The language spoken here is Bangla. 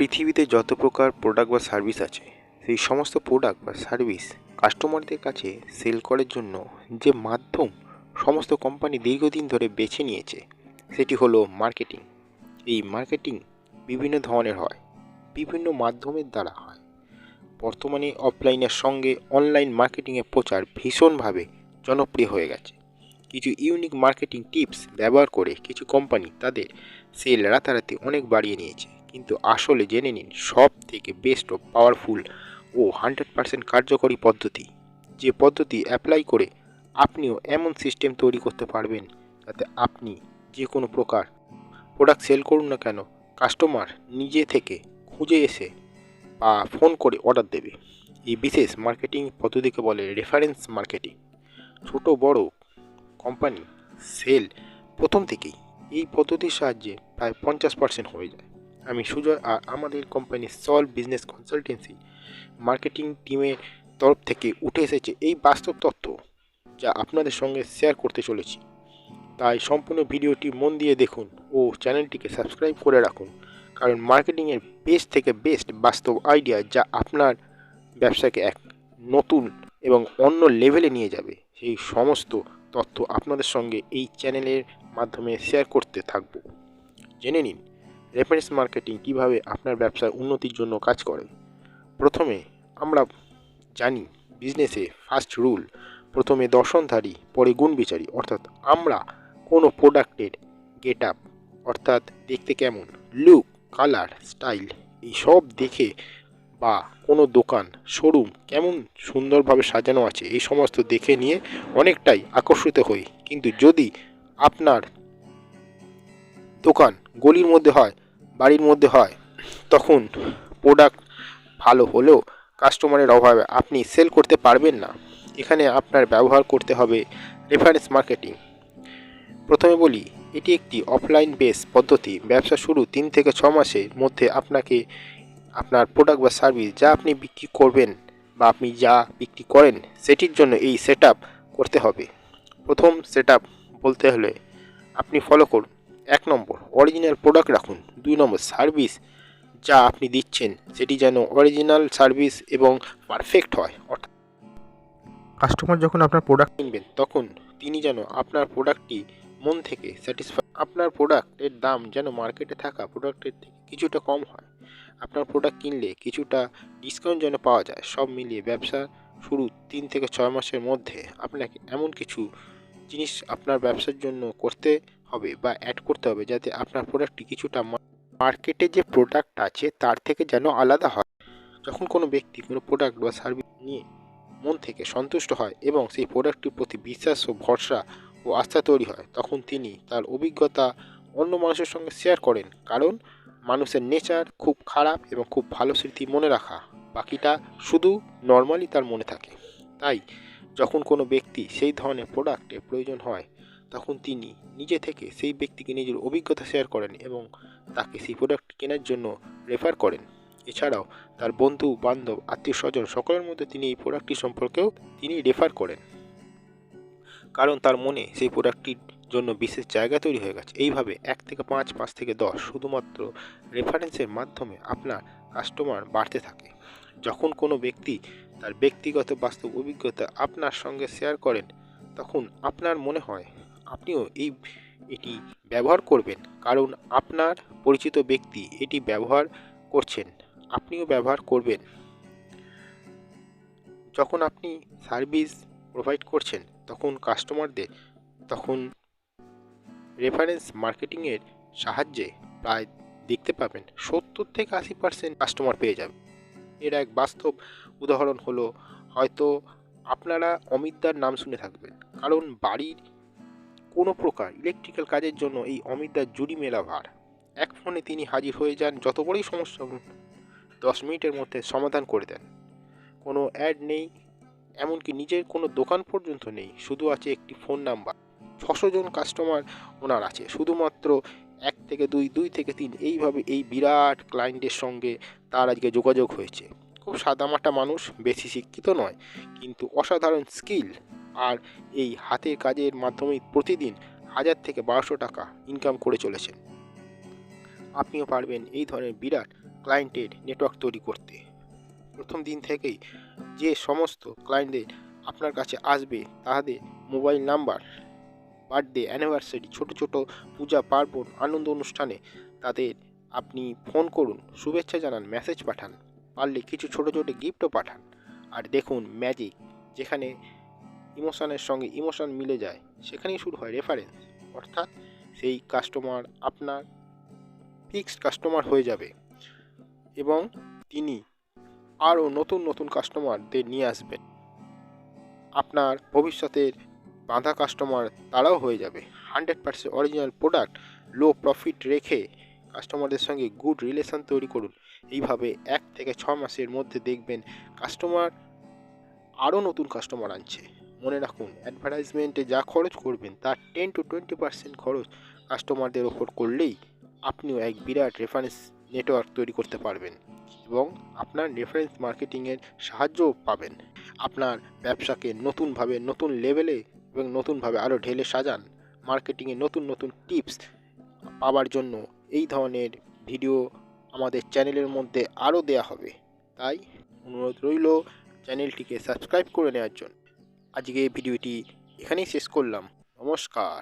পৃথিবীতে যত প্রকার প্রোডাক্ট বা সার্ভিস আছে, সেই সমস্ত প্রোডাক্ট বা সার্ভিস কাস্টমারদের কাছে সেল করার জন্য যে মাধ্যম সমস্ত কোম্পানি দীর্ঘদিন ধরে বেছে নিয়েছে, সেটি হলো মার্কেটিং এই মার্কেটিং বিভিন্ন ধরনের হয়, বিভিন্ন মাধ্যমের দ্বারা হয়। বর্তমানে অফলাইনের সঙ্গে অনলাইন মার্কেটিংয়ের প্রচার ভীষণভাবে জনপ্রিয় হয়ে গেছে। কিছু ইউনিক মার্কেটিং টিপস ব্যবহার করে কিছু কোম্পানি তাদের সেল রাতারাতি অনেক বাড়িয়ে নিয়েছে। কিন্তু আসলে জেনে নিন সব থেকে বেস্ট ও পাওয়ারফুল ও হান্ড্রেড পার্সেন্ট কার্যকরী পদ্ধতি। যে পদ্ধতি অ্যাপ্লাই করে আপনিও এমন সিস্টেম তৈরি করতে পারবেন যাতে আপনি যে কোনো প্রকার প্রোডাক্ট সেল করুন না কেন কাস্টমার নিজে থেকে খুঁজে এসে বা ফোন করে অর্ডার দেবে। এই বিশেষ মার্কেটিং পদ্ধতিকে বলে রেফারেন্স মার্কেটিং ছোট, বড় কোম্পানি সেল প্রথম থেকেই এই পদ্ধতির সাহায্যে প্রায় পঞ্চাশ পার্সেন্ট হয়ে যায়। আমি সুজয় আর আমাদের কোম্পানির সলভ বিজনেস কনসালটেন্সি মার্কেটিং টিমের তরফ থেকে উঠে এসেছে এই বাস্তব তথ্য যা আপনাদের সঙ্গে শেয়ার করতে চলেছি। তাই সম্পূর্ণ ভিডিওটি মন দিয়ে দেখুন ও চ্যানেলটিকে সাবস্ক্রাইব করে রাখুন, কারণ মার্কেটিংয়ের বেস্ট থেকে বেস্ট বাস্তব আইডিয়া যা আপনার ব্যবসাকে এক নতুন এবং অন্য লেভেলে নিয়ে যাবে, সেই সমস্ত তথ্য আপনাদের সঙ্গে এই চ্যানেলের মাধ্যমে শেয়ার করতে থাকব। জেনে নিন রেফারেন্স মার্কেটিং কীভাবে আপনার ব্যবসার উন্নতির জন্য কাজ করে? প্রথমে আমরা জানি বিজনেসে ফার্স্ট রুল প্রথমে দর্শনধারী পরে গুণ বিচারি। অর্থাৎ আমরা কোনো প্রোডাক্টের গেট আপ অর্থাৎ দেখতে কেমন? লুক কালার স্টাইল এই সব দেখে বা কোনো দোকান শোরুম কেমন সুন্দরভাবে সাজানো আছে, এই সমস্ত দেখে নিয়ে অনেকটাই আকর্ষিত হই। কিন্তু যদি আপনার দোকান গলির মধ্যে হয়, বাড়ির মধ্যে হয়, তখন প্রোডাক্ট ভালো হলেও কাস্টমারের অভাবে আপনি সেল করতে পারবেন না। এখানে আপনার ব্যবহার করতে হবে রেফারেন্স মার্কেটিং প্রথমে বলি, এটি একটি অফলাইন বেস পদ্ধতি। ব্যবসা শুরু তিন থেকে ছ মাসের মধ্যে আপনাকে আপনার প্রোডাক্ট বা সার্ভিস যা আপনি বিক্রি করবেন বা আপনি যা বিক্রি করেন, সেটির জন্য এই সেট করতে হবে। প্রথম সেট বলতে হলে আপনি ফলো করুন। এক নম্বর অরিজিনাল প্রোডাক্ট রাখুন। দুই নম্বর সার্ভিস যা আপনি দিচ্ছেন সেটি যেন অরিজিনাল সার্ভিস এবং পারফেক্ট হয়। অর্থাৎ কাস্টমার যখন আপনার প্রোডাক্ট কিনবেন তখন তিনি যেন আপনার প্রোডাক্টটি মন থেকে স্যাটিসফাই আপনার প্রোডাক্টের দাম যেন মার্কেটে থাকা প্রোডাক্টের থেকে কিছুটা কম হয়। আপনার প্রোডাক্ট কিনলে কিছুটা ডিসকাউন্ট যেন পাওয়া যায়। সব মিলিয়ে ব্যবসা শুরু তিন থেকে ছয় মাসের মধ্যে। আপনাকে এমন কিছু জিনিস আপনার ব্যবসার জন্য করতে হবে বা অ্যাড করতে হবে যাতে আপনার প্রোডাক্টটি কিছুটা মার্কেটে যে প্রোডাক্ট আছে তার থেকে যেন আলাদা হয়। যখন কোনো ব্যক্তি কোনো প্রোডাক্ট বা সার্ভিস নিয়ে মন থেকে সন্তুষ্ট হয় এবং সেই প্রোডাক্টটির প্রতি বিশ্বাস ও ভরসা ও আস্থা তৈরি হয়, তখন তিনি তার অভিজ্ঞতা অন্য মানুষের সঙ্গে শেয়ার করেন। কারণ মানুষের নেচার খুব খারাপ এবং খুব ভালো স্মৃতি মনে রাখা, বাকিটা শুধু নর্মালি তার মনে থাকে। তাই যখন কোনো ব্যক্তি সেই ধরনের প্রোডাক্টের প্রয়োজন হয় তখন তিনি নিজে থেকে সেই ব্যক্তিকে নিজের অভিজ্ঞতা শেয়ার করেন এবং তাকে সেই প্রোডাক্ট কেনার জন্য রেফার করেন। এছাড়াও তার বন্ধু, বান্ধব আত্মীয় স্বজন সকলের মধ্যে তিনি এই প্রোডাক্টটি সম্পর্কেও তিনি রেফার করেন। কারণ তার মনে সেই প্রোডাক্টটির জন্য বিশেষ জায়গা তৈরি হয়ে গেছে। এইভাবে এক থেকে পাঁচ পাঁচ থেকে দশ শুধুমাত্র রেফারেন্সের মাধ্যমে আপনার কাস্টমার বাড়তে থাকে। যখন কোনো ব্যক্তি তার ব্যক্তিগত বাস্তব অভিজ্ঞতা আপনার সঙ্গে শেয়ার করেন, তখন আপনার মনে হয় আপনিও এই এটি ব্যবহার করবেন। কারণ আপনার পরিচিত ব্যক্তি এটি ব্যবহার করছেন। আপনিও ব্যবহার করবেন। যখন আপনি সার্ভিস প্রোভাইড করছেন, তখন কাস্টমারদের, তখন রেফারেন্স মার্কেটিংয়ের সাহায্যে প্রায় দেখতে পাবেন, সত্তর থেকে আশি পার্সেন্ট কাস্টমার পেয়ে যাবে। এর এক বাস্তব উদাহরণ হলো, হয়তো আপনারা অমিতদার নাম শুনে থাকবেন। কারণ বাড়ির কোনো প্রকার ইলেকট্রিক্যাল কাজের জন্য এই অমিতদার জুড়ি মেলা ভার। এক ফোনে তিনি হাজির হয়ে যান যত বড়ই সমস্যা দশ মিনিটের মধ্যে সমাধান করে দেন। কোনো অ্যাড নেই, এমনকি নিজের কোনো দোকান পর্যন্ত নেই, শুধু আছে একটি ফোন নাম্বার ছশো জন কাস্টমার ওনার আছে, শুধুমাত্র এক থেকে দুই দুই থেকে তিন, এইভাবে এই বিরাট ক্লায়েন্টের সঙ্গে তার আজকে যোগাযোগ হয়েছে। খুব সাদামাটা মানুষ, বেশি শিক্ষিত নয়, কিন্তু অসাধারণ স্কিল আর এই হাতের কাজের মাধ্যমে প্রতিদিন হাজার থেকে বারোশো টাকা ইনকাম করে চলেছেন। আপনিও পারবেন এই ধরনের বিরাট ক্লায়েন্টের নেটওয়ার্ক তৈরি করতে। প্রথম দিন থেকেই যে সমস্ত ক্লায়েন্টদের আপনার কাছে আসবে, তাদের মোবাইল নাম্বার বার্থডে অ্যানিভার্সারি ছোট ছোট পূজা, পার্বণ, আনন্দ অনুষ্ঠানে তাদের আপনি ফোন করুন, শুভেচ্ছা জানান মেসেজ পাঠান, পারলে কিছু ছোট ছোট গিফটও পাঠান। আর দেখুন ম্যাজিক যেখানে ইমোশনের সঙ্গে ইমোশন মিলে যায়, সেখানেই শুরু হয় রেফারেন্স অর্থাৎ সেই কাস্টমার আপনার ফিক্সড কাস্টমার হয়ে যাবে এবং তিনি আরও নতুন নতুন কাস্টমারদের নিয়ে আসবেন। আপনার ভবিষ্যতের বাঁধা কাস্টমার তারাও হয়ে যাবে। Hundred percent original product low profit রেখে কাস্টমারদের সঙ্গে গুড রিলেশন তৈরি করুন। এইভাবে এক থেকে ছ মাসের মধ্যে দেখবেন কাস্টমার আরও নতুন কাস্টমার আনছে। মনে রাখুন অ্যাডভার্টাইজমেন্টে যা খরচ করবেন তার টেন টু টোয়েন্টি পার্সেন্ট খরচ কাস্টমারদের ওপর করলেই আপনিও এক বিরাট রেফারেন্স নেটওয়ার্ক তৈরি করতে পারবেন এবং আপনার রেফারেন্স মার্কেটিংয়ের সাহায্যও পাবেন। আপনার ব্যবসাকে নতুনভাবে, নতুন লেভেলে এবং নতুনভাবে আরও ঢেলে সাজান। মার্কেটিংয়ে নতুন নতুন টিপস পাওয়ার জন্য এই ধরনের ভিডিও আমাদের চ্যানেলের মধ্যে আরও দেয়া হবে। তাই অনুরোধ রইল চ্যানেলটিকে সাবস্ক্রাইব করে নেওয়ার জন্য। আজকে ভিডিওটি এখানেই শেষ করলাম। নমস্কার।